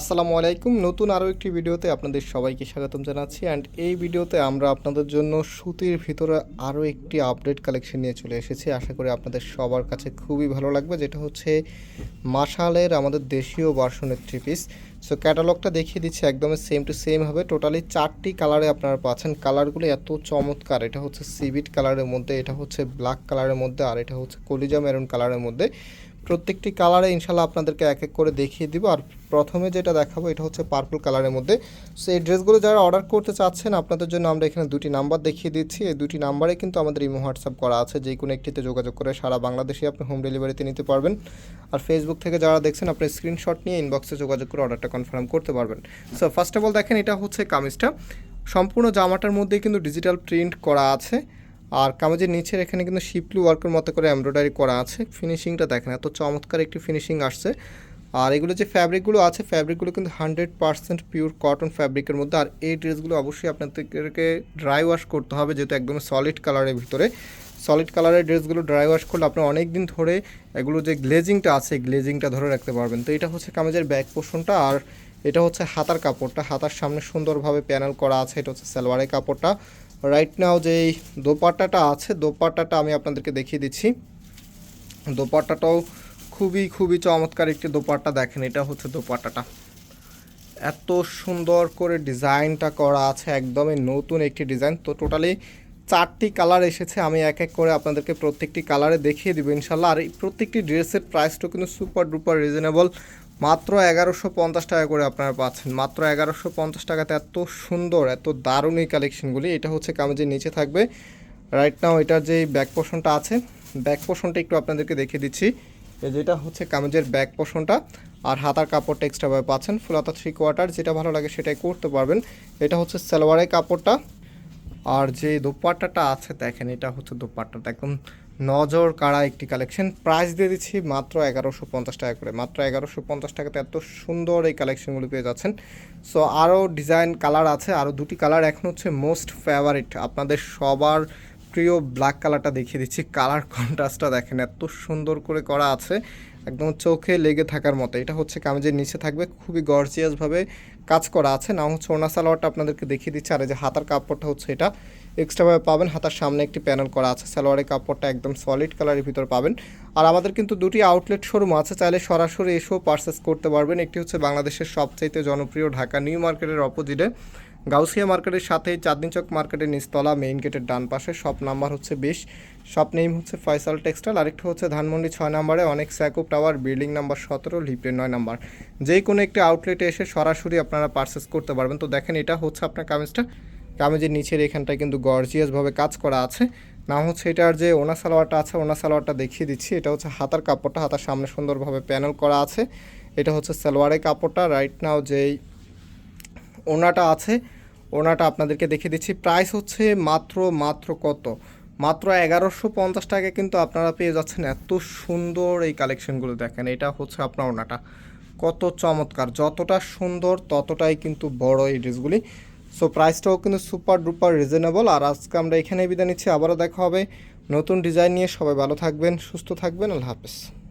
আসসালামু আলাইকুম। নতুন আরও একটি ভিডিওতে আপনাদের সবাইকে স্বাগতম জানাচ্ছি। অ্যান্ড এই ভিডিওতে আমরা আপনাদের জন্য সুতির ভিতরে আরও একটি আপডেট কালেকশন নিয়ে চলে এসেছি। আশা করি আপনাদের সবার কাছে খুবই ভালো লাগবে। যেটা হচ্ছে মাশালের আমাদের দেশীয় ভার্সনের থ্রি পিস সো ক্যাটালগটা দেখিয়ে দিচ্ছি। একদমই সেম টু সেম হবে। টোটালি চারটি কালারে আপনারা পাচ্ছেন। কালারগুলো এত চমৎকার। এটা হচ্ছে সিভিট কালারের মধ্যে, এটা হচ্ছে ব্ল্যাক কালারের মধ্যে, আর এটা হচ্ছে কলিজা মেরুন কালারের মধ্যে। প্রত্যেকটি কালারে ইনশাল্লাহ আপনাদেরকে এক এক করে দেখিয়ে দিব। আর প্রথমে যেটা দেখাবো, এটা হচ্ছে পার্পল কালারের মধ্যে। সো এই ড্রেসগুলো যারা অর্ডার করতে চাচ্ছেন, আপনাদের জন্য আমরা এখানে দুটি নাম্বার দেখিয়ে দিচ্ছি। এই দুটি নাম্বারে কিন্তু আমাদের ইমো হোয়াটসঅ্যাপ করা আছে। যে কোনো একটিতে যোগাযোগ করে সারা বাংলাদেশে আপনি হোম ডেলিভারিতে নিতে পারবেন। আর ফেসবুক থেকে যারা দেখছেন আপনি স্ক্রিনশট নিয়ে ইনবক্সে যোগাযোগ করে অর্ডারটা কনফার্ম করতে পারবেন। সো ফার্স্ট অফ অল দেখেন, এটা হচ্ছে কামিজটা। সম্পূর্ণ জামাটার মধ্যে কিন্তু ডিজিটাল প্রিন্ট করা আছে। আর কামাজের নিচের এখানে কিন্তু শিপলি ওয়ার্কের মতো করে এমব্রয়ডারি করা আছে। ফিনিশিংটা দেখেন, এত চমৎকার একটি ফিনিশিং আসছে। আর এগুলো যে ফ্যাব্রিকগুলো আছে ফ্যাব্রিকগুলো কিন্তু হান্ড্রেড পার্সেন্ট পিওর কটন ফ্যাব্রিকের মধ্যে। আর এই ড্রেসগুলো অবশ্যই আপনাদেরকে ড্রাই ওয়াশ করতে হবে, যেহেতু একদম সলিড কালারের ভিতরে। সলিড কালারের ড্রেসগুলো ড্রাই ওয়াশ করলে আপনি অনেক দিন ধরে এগুলো যে গ্লেজিংটা আছে গ্লেজিংটা ধরে রাখতে পারবেন। তো এটা হচ্ছে কামিজের ব্যাক পোর্শনটা আর এটা হচ্ছে হাতার কাপড়টা। হাতার সামনে সুন্দরভাবে প্যানেল করা আছে, এটা হচ্ছে সালোয়ারের কাপড়টা। রাইট নাও যেই দোপাট্টাটা আছে, দোপাট্টাটা আমি আপনাদেরকে দেখিয়ে দিচ্ছি। দোপাট্টাটাও খুবই খুবই চমৎকার একটি দোপাট্টা দেখেন, এটা হচ্ছে দোপাট্টাটা। এত সুন্দর করে ডিজাইনটা করা আছে, একদমই নতুন একটি ডিজাইন। তো টোটালি চারটি কালার এসেছে, আমি এক এক করে আপনাদেরকে প্রত্যেকটি কালারে দেখিয়ে দিব ইনশাল্লাহ। আর এই প্রত্যেকটি ড্রেসের প্রাইসটাও কিন্তু সুপার ডুপার রিজনেবল মাত্র এগারোশো পঞ্চাশ টাকা করে আপনারা পাচ্ছেন। মাত্র এগারোশো পঞ্চাশ টাকাতে এত সুন্দর, এত দারুণ এই কালেকশনগুলি এটা হচ্ছে কামিজের নিচে থাকবে। রাইট নাও এটার যে ব্যাক পোর্শনটা আছে ব্যাক পোর্শনটা একটু আপনাদেরকে দেখিয়ে দিচ্ছি। যেটা হচ্ছে কামিজের ব্যাক পোর্শনটা আর হাতার কাপড়টা এক্সট্রাভাবে পাচ্ছেন ফুল হাতা থ্রি কোয়ার্টার যেটা ভালো লাগে সেটাই করতে পারবেন। এটা হচ্ছে সালোয়ারের কাপড়টা। আর যে দোপাট্টাটা আছে, দেখেন এটা হচ্ছে দোপাট্টাটা, একদম নজর কাড়া একটি কালেকশন প্রাইস দিয়ে দিচ্ছি মাত্র এগারোশো পঞ্চাশ টাকা করে। মাত্র এগারোশো পঞ্চাশ টাকাতে এত সুন্দর এই কালেকশনগুলো পেয়ে যাচ্ছেন। সো আরও ডিজাইন কালার আছে আরও দুটি কালার এখন হচ্ছে মোস্ট ফেভারিট আপনাদের সবার প্রিয় ব্ল্যাক কালারটা দেখিয়ে দিচ্ছি। কালার কন্ট্রাস্টটা দেখেন, এত সুন্দর করে করা আছে। একদম চোখে লেগে থাকার মতো। এটা হচ্ছে কামিজের নিচে থাকবে। খুবই গর্জিয়াসভাবে কাজ করা আছে। না হচ্ছে ওনা সালোয়ারটা আপনাদেরকে দেখিয়ে দিচ্ছে। আর এই যে হাতার কাপড়টা হচ্ছে এটা। এক্সট্রাভাবে পাবেন। হাতার সামনে একটি প্যানেল করা আছে। সালোয়ারের কাপড়টা একদম সলিড কালারের ভিতর পাবেন। আর আমাদের কিন্তু দুটি আউটলেট শোরুম আছে। চাইলে সরাসরি এসেও পারচেস করতে পারবেন। একটি হচ্ছে বাংলাদেশের সবচাইতে জনপ্রিয় ঢাকা নিউ মার্কেটের অপোজিটে গাউসিয়া মার্কেটের সাথেই চাঁদনি চক মার্কেটের নিচতলা মেইন গেটের ডান পাশে শপ নাম্বার হচ্ছে বিশ। শপ নেম হচ্ছে ফয়সাল টেক্সটাইল, আরেকটা হচ্ছে ধানমন্ডি ছয় নম্বরে অনেক স্যাকুপ টাওয়ার, বিল্ডিং নাম্বার সতেরো লিফটের নয় নাম্বার। যে কোনো একটি আউটলেটে এসে সরাসরি আপনারা পারচেস করতে পারবেন। তো দেখেন, এটা হচ্ছে আপনার কামিজটা। কামিজের নিচের এখানটায় কিন্তু গর্জিয়াসভাবে কাজ করা আছে। না হচ্ছে এটার যে ওনা সালোয়ারটা আছে, ওনা সালোয়ারটা দেখিয়ে দিচ্ছি। এটা হচ্ছে হাতার কাপড়টা, হাতার সামনে সুন্দরভাবে প্যানেল করা আছে। এটা হচ্ছে সালোয়ারের কাপড়টা। রাইট নাও যেই ওনাটা আছে ওনাটা আপনাদেরকে দেখিয়ে দিচ্ছি। প্রাইস হচ্ছে মাত্র মাত্র কত? মাত্র এগারোশো পঞ্চাশ টাকায় কিন্তু আপনারা পেয়ে যাচ্ছেন এত সুন্দর এই কালেকশনগুলো দেখেন। এটা হচ্ছে আপনার ওনাটা কত চমৎকার। যতটা সুন্দর, ততটাই কিন্তু বড় এই ড্রেসগুলি। সো প্রাইসটাও কিন্তু সুপার ডুপার রিজনেবল আর আজকে আমরা এখানেই বিদায় নিচ্ছি। আবারও দেখা হবে নতুন ডিজাইন নিয়ে। সবাই ভালো থাকবেন, সুস্থ থাকবেন। আল্লাহ হাফেজ।